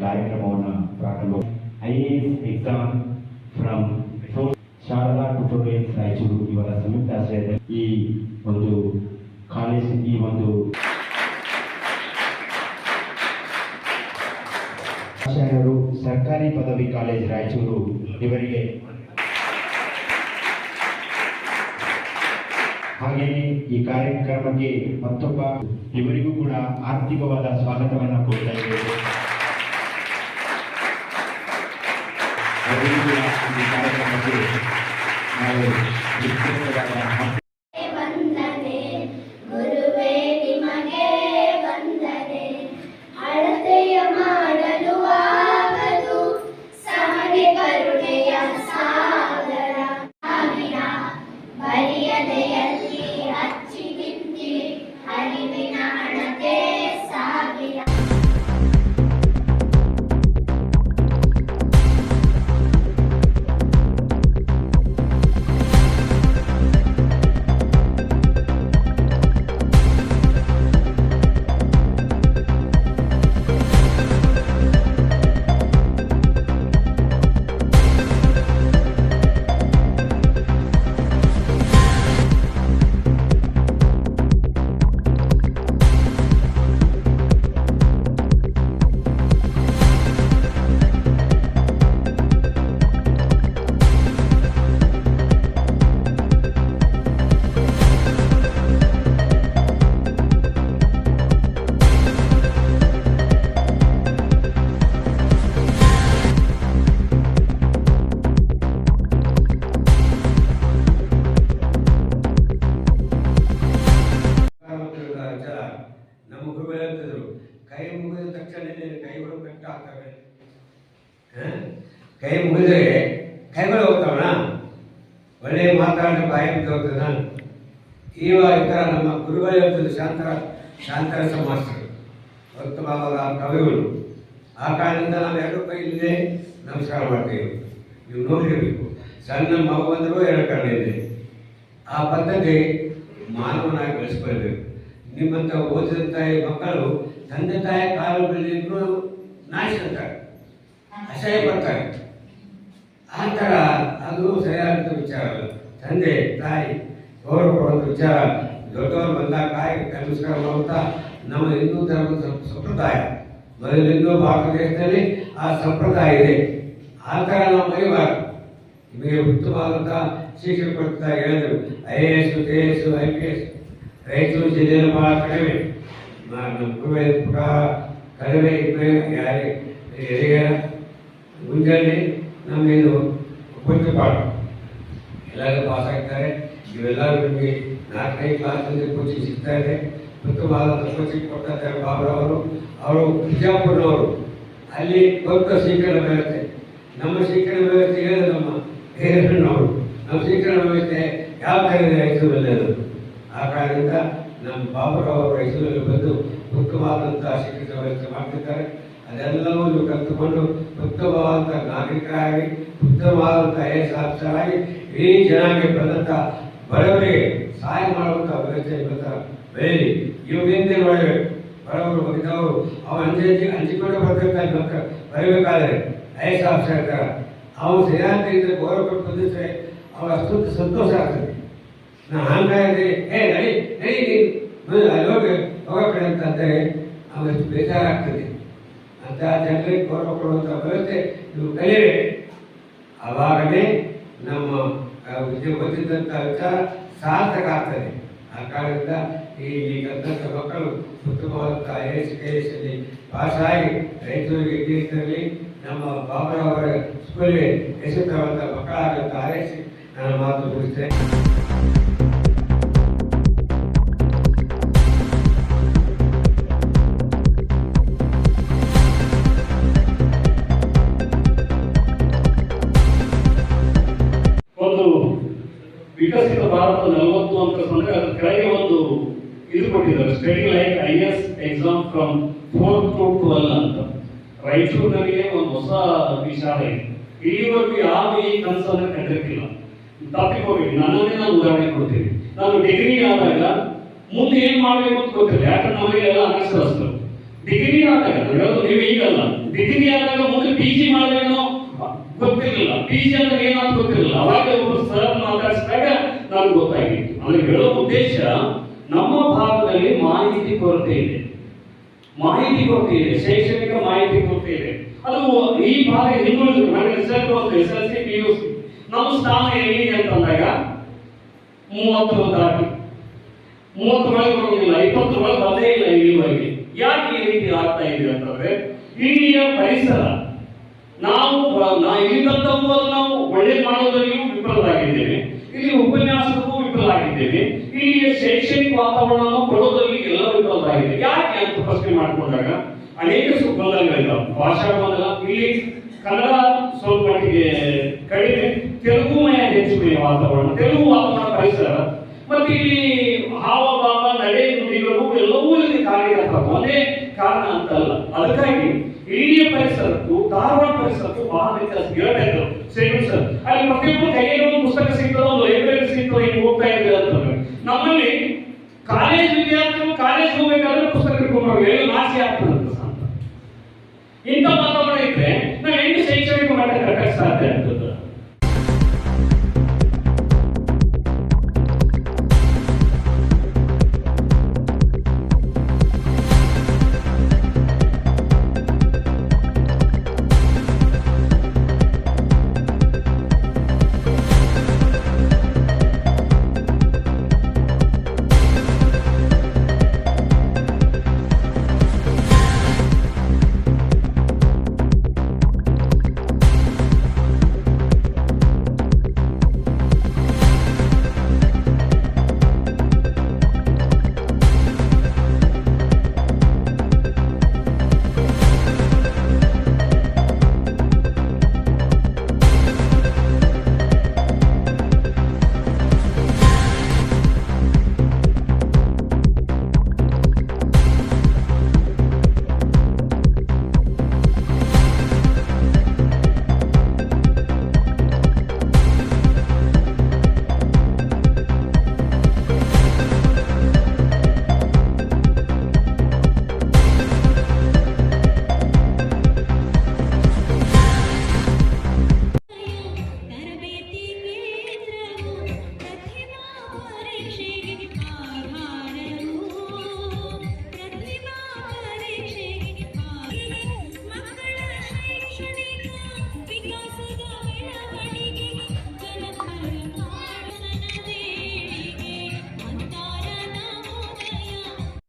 ಕಾರ್ಯಕ್ರಮವನ್ನು ಪ್ರಾರಂಭ I exam from Sharada tutorials Raichur ಇವರ ಸಂಯುಕ್ತ ಆಶ್ರಯದಲ್ಲಿ ಈ ಒಂದು ಕಾಲೇಜ್ ಈ ಒಂದು ಸರ್ಕಾರಿ ಪದವಿ ಕಾಲೇಜ್ ರಾಯಚೂರು ಇವರಿಗೆ ಹಾಗೆಯೇ ಈ ಕಾರ್ಯಕ್ರಮಕ್ಕೆ ಮತ್ತೊಬ್ಬ ಇವರಿಗೂ ಕೂಡ ಆರ್ಥಿಕವಾದ ಸ್ವಾಗತವನ್ನು ಕೊಡ್ತಾ ಇದ್ದೇವೆ. ಅವರಿಗೂ ಕೂಡ ಕಾರ್ಯಕ್ರಮಕ್ಕೆ ನಾವು ನಮ್ಮ ಗುರುಗಳು ಹೇಳ್ತಿದ್ರು ಕೈ ಮುಗಿದ ತಕ್ಷಣ ಕೈಗಳು ಕಟ್ಟ ಆಗ್ತವೆ? ಕೈ ಮುಗಿದ್ರೆ ಕೈಗಳು ಹೋಗ್ತಾವಣ? ಒಳ್ಳೆ ಮಾತಾಡಿ ಬಾಯಿ ಹೋಗ್ತದ ಇವಾಗ ಈ ಥರ ನಮ್ಮ ಗುರುಗಳು ಹೇಳ್ತಿದ್ರು ಶಾಂತರ ಶಾಂತರ ಸಮಾಸ್ತರು ಉತ್ತಮವಾದ ಕವಿಗಳು. ಆ ಕಾರಣದಿಂದ ನಾವು ಎರಡು ಕೈ ಇಲ್ಲದೆ ನಮಸ್ಕಾರ ಮಾಡ್ತೀವಿ. ನೀವು ನೋಡಿರಬೇಕು, ಸಣ್ಣ ಮಗು ಬಂದರೂ ಎರಡು ಕಾರಣ ಇದೆ. ಆ ಪದ್ಧತಿ ಮಾನವನಾಗಿ ಬೆಳೆಸ್ಕೊಳ್ಬೇಕು. ನಿಮ್ಮಂಥ ಓದಿದ ತಾಯಿ ಮಕ್ಕಳು, ತಂದೆ ತಾಯಿ ಕಾಲು ಬೆಳೆದಿದ್ರು ನಾಶ ಅಸಹ್ಯ ಪಡ್ತಾರೆ. ಆ ಥರ ಅದು ಸರಿಯಾದ ವಿಚಾರ ಅಲ್ಲ. ತಂದೆ, ತಾಯಿ, ಗೌರವ ಕೊಡುವಂಥ ವಿಚಾರ ದೊಡ್ಡವರು ಬಂದಾಗ ಕಾಯಿ ನಮಸ್ಕಾರ ಮಾಡುತ್ತಾ ನಮ್ಮ ಹಿಂದೂ ಧರ್ಮದ ಸಂಪ್ರದಾಯ. ಮೊದಲಿಂದೂ ಭಾರತ ದೇಶದಲ್ಲಿ ಆ ಸಂಪ್ರದಾಯ ಇದೆ. ಆ ಥರ ನಾವು ಮರಿಬಾರ್ದು. ನಿಮಗೆ ಉತ್ತಮವಾದಂಥ ಶಿಕ್ಷಣ ಕೊಡ್ತಾ ಹೇಳಿದರು. I A S K S, I P S. Raichur ಜಿಲ್ಲೆಯಲ್ಲಿ ಭಾಳ ಕಡಿಮೆ. ಮ- ನಮ್ಮ ಗುರುವಿನ ಪ್ರಕಾರ ಕಡಿಮೆ ನಮ್ಮ ಇದು ಉಪಯುಕ್ತ ಮುಂಜಾನೆ ಪಾಠ. ಎಲ್ಲರೂ ಪಾಸ್ ಆಗ್ತಾರೆ. ಇವೆಲ್ಲರೂ ನಿಮಗೆ ನಾಲ್ಕೈದು ಕ್ಲಾಸಲ್ಲಿ ಕೋಚಿಂಗ್ ಸಿಗ್ತಾ ಇದೆ. ಉತ್ತಮವಾದಂಥ ಕೋಚಿಂಗ್ ಕೊಡ್ತಾ ಇದ್ದಾರೆ ಬಾಬರವರು ಅವರು ಬಿಜಾಪುರನವರು ಅಲ್ಲಿ ದೊಡ್ಡ ಶಿಕ್ಷಣ ವ್ಯವಸ್ಥೆ. ನಮ್ಮ ಶಿಕ್ಷಣ ವ್ಯವಸ್ಥೆ ಹೇಳಿದ್ರೆ ನಮ್ಮ ಹೇರಣ್ಣವರು ನಮ್ಮ ಶಿಕ್ಷಣ ವ್ಯವಸ್ಥೆ ಯಾವ ಥರ ಇದೆ ರೈತರು ಕಾರಣದಿಂದ ನಮ್ಮ ಬಾಬುರವರು ಮೈಸೂರಲ್ಲಿ ಬಂದು ಮುಖ್ಯವಾದಂತಹ ಶಿಕ್ಷಣ ವ್ಯವಸ್ಥೆ ಮಾಡ್ತಿದ್ದಾರೆ. ಅದೆಲ್ಲವನ್ನು ಕಲ್ತುಕೊಂಡು ಉತ್ತಮವಾದಂತಹ ನಾಗರಿಕರಾಗಿ ಉತ್ತಮವಾದಂಥ ಐ ಎಸ್ ಆಫೀಸರಾಗಿ ಇಡೀ ಜನಾಂಗ ಬಂದಂಥ ಬಡವರಿಗೆ ಸಹಾಯ ಮಾಡುವಂಥ ವ್ಯವಸ್ಥೆ ಬೇರೆ ಇವಾಗಿಂದೇ ಮಾಡಬೇಕು ಬಡವರು ಬಗ್ಗಿದವರು ಅವ್ರು ಅಂಜಿ ಅಂಜಿ ಅಂಜಿಕೊಂಡು ಬರ್ತಿರ್ತಾರೆ ಮಕ್ಕಳು ಬರಬೇಕಾದ್ರೆ ಐ ಎಸ್ ಆಫೀಸರ್ ಇರ್ತಾರೆ. ಅವ್ರು ಸರಿಯಾದ ರೀತಿಯಲ್ಲಿ ಗೌರವ ಕೊಟ್ಟು ಬಂದಿದ್ರೆ ಅವ್ರ ಅಷ್ಟೊಂದು ಸಂತೋಷ ಆಗ್ತದೆ. ಹಂಗಾಗಿ ಏ, ನಡಿ ನಡಿ ನೀನು ಅಲ್ಲಿ ಹೋಗಿ, ಹೋಗೋ ಕಡೆ ಅಂತ ಅಂದರೆ ಅವಷ್ಟು ಬೇಜಾರಾಗ್ತದೆ. ಅಂತ ಜನರಿಗೆ ಗೌರವ ಕೊಡುವಂಥ ವ್ಯವಸ್ಥೆ ನೀವು ಕಲಿಯಬೇಕು ಆವಾಗಲೇ ನಮ್ಮ ಬಂದಿದ್ದಂಥ ವಿಚಾರ ಸಾರ್ಥಕ ಆಗ್ತದೆ. ಆ ಕಾರಣದಿಂದ ಈ ಈಗಂತ ಮಕ್ಕಳು ಉತ್ತಮವಾದಂಥ ಐ ಎಸ್ ಕೆ ಎಸ್ ಅಲ್ಲಿ ಪಾಸಾಗಿ ರೈತರಿಗೆ ಇದ್ದಿರಲಿ ನಮ್ಮ ಬಾಬರವರ ಸ್ಕೂಲಿಗೆ ತರುವಂಥ ಮಕ್ಕಳಾಗಂತ ಹಾರೈಸಿ ನನ್ನ ಮಾತು ಮುಗಿಸ್ತೇನೆ. ವಿಕಸಿತ ಭಾರತ ನಲವತ್ತು ಅಂತ ಅಂದ್ರೆ ಅದ್ರ ಕೆಳಗೆ ಒಂದು ಇದು ಕೊಟ್ಟಿದ್ದಾರೆ study like I S exam from four to twelve ಅಂತ. ರಾಯಚೂರಿನಲ್ಲಿ ಒಂದು ಹೊಸ ವಿಚಾರ ಇದೆ. ಇಲ್ಲಿವರೆಗೂ ಯಾವ ಈ ಕನಸನ್ನು ಕಂಡಿರ್ತಿಲ್ಲ ತಪ್ಪಿಕೋಬೇಡಿ ನನ್ನನ್ನೇ ನಾನು ಉದಾಹರಣೆ ಕೊಡ್ತೀನಿ. ನಾನು ಡಿಗ್ರಿ ಆದಾಗ ಮುಂದೆ ಏನ್ ಮಾಡ್ಬೇಕು ಅಂತ ಗೊತ್ತಿಲ್ಲ. ಯಾಕಂದ್ರೆ ನಮಗೆ ಎಲ್ಲ ಅನಕ್ಷರಸ್ಥರು. ಡಿಗ್ರಿ ಆದಾಗ ಹೇಳೋದು ನೀವು ಈಗಲ್ಲ. ಡಿಗ್ರಿ ಆದಾಗ ಮುಂದೆ ಪಿ ಜಿ ಮಾಡಬೇಕು ಗೊತ್ತಿರಲಿಲ್ಲ. ಪಿ ಜಿ ಅಂದ್ರೆ ಏನಂತ ಗೊತ್ತಿರಲಿಲ್ಲ. ಅವಾಗ ನನಗೆ ಗೊತ್ತಾಗಿತ್ತು. ಅಂದ್ರೆ ಹೇಳೋ ಉದ್ದೇಶ ನಮ್ಮ ಭಾಗದಲ್ಲಿ ಮಾಹಿತಿ ಕೊರತೆ ಇದೆ. ಮಾಹಿತಿ ಕೊರತೆ ಇದೆ. ಶೈಕ್ಷಣಿಕ ಮಾಹಿತಿ ಕೊರತೆ ಇದೆ. ಅದು ಈ ಭಾಗ ಹಿಂದುಳಿದು ನನಗೆ ರಿಸಲ್ಟ್ ಬಂತು ಎಸ್ ಎಲ್ ನಮ್ಮ ಸ್ಥಾನ ಎಲ್ಲಿ ಅಂತಂದಾಗ ಮೂವತ್ತು ದಾಟಿ. ಮೂವತ್ತು ಒಳಗೆ ಬರೋದಿಲ್ಲ, ಇಪ್ಪತ್ತು ಒಳಗೆ ಬಂದೇ ಇಲ್ಲ ಇಲ್ಲಿವರೆಗೆ ಯಾಕೆ ಈ ರೀತಿ ಆಗ್ತಾ ಇದೆ ಅಂತಂದ್ರೆ ಇಲ್ಲಿಯ ಪರಿಸರ ನಾವು ಇಲ್ಲಿದ್ದಂಥವು ನಾವು ಒಳ್ಳೆ ಮಾಡೋದಲ್ಲಿಯೂ ವಿಫಲರಾಗಿದ್ದೇವೆ. ಇಲ್ಲಿ ಉಪನ್ಯಾಸಕ್ಕೂ ವಿಫಲರಾಗಿದ್ದೇವೆ. ಇಲ್ಲಿಯ ಶೈಕ್ಷಣಿಕ ವಾತಾವರಣವನ್ನು ಕೊಡೋದ್ರಲ್ಲಿ ಎಲ್ಲರೂ ವಿಫಲರಾಗಿದೆ ಯಾಕೆ ಅಂತ ಪ್ರಶ್ನೆ ಮಾಡಿಕೊಂಡಾಗ ಅನೇಕ ಗೊಂದಲಗಳಿದ್ದಾವೆ ಭಾಷಾ ಗೊಂದಲ ಇಲ್ಲಿ ಕನ್ನಡ ಸ್ವಲ್ಪ ಮಟ್ಟಿಗೆ ಕಡಿಮೆ, ತೆಲುಗುಮಯ ಹೆಚ್ಚುಮಯ ವಾತಾವರಣ, ತೆಲುಗು ವಾತಾವರಣ ಪರಿಸರ. ಮತ್ತೆ ಇಲ್ಲಿ ಹಾವಭಾವ ನಡೆ ನುಡಿಗಳು ಎಲ್ಲವೂ ಇಲ್ಲಿ ಕಾರ್ಯಗತ ಒಂದೇ ಕಾರಣ ಅಂತಲ್ಲ. ಅದಕ್ಕಾಗಿ ಇಡೀ ಪರಿಸರಕ್ಕೂ ಧಾರವಾಡ ಪರಿಸರಕ್ಕೂ ಬಹಳ ವ್ಯತ್ಯಾಸ. ಹೇಳ್ತಾ ಇದ್ರು. Same sir. ಅಲ್ಲಿ ಪ್ರತಿಯೊಬ್ಬರು ಕೈಯಲ್ಲಿ ಒಂದು ಪುಸ್ತಕ ಸಿಗ್ತದೆ, ಒಂದು ಲೈಬ್ರರಿ ಸಿಗ್ತದೆ ಹಿಂಗೆ ಹೋಗ್ತಾ ಇದೆ ಅಂತ ನಮ್ಮಲ್ಲಿ ಕಾಲೇಜ್ ವಿದ್ಯಾರ್ಥಿಗಳು ಕಾಲೇಜ್ ಹೋಗ್ಬೇಕಾದ್ರೆ ಪುಸ್ತಕ ಹಿಡ್ಕೊಂಡು ನಾಸಿ ಆಗ್ತದಂತ ಇಂಥ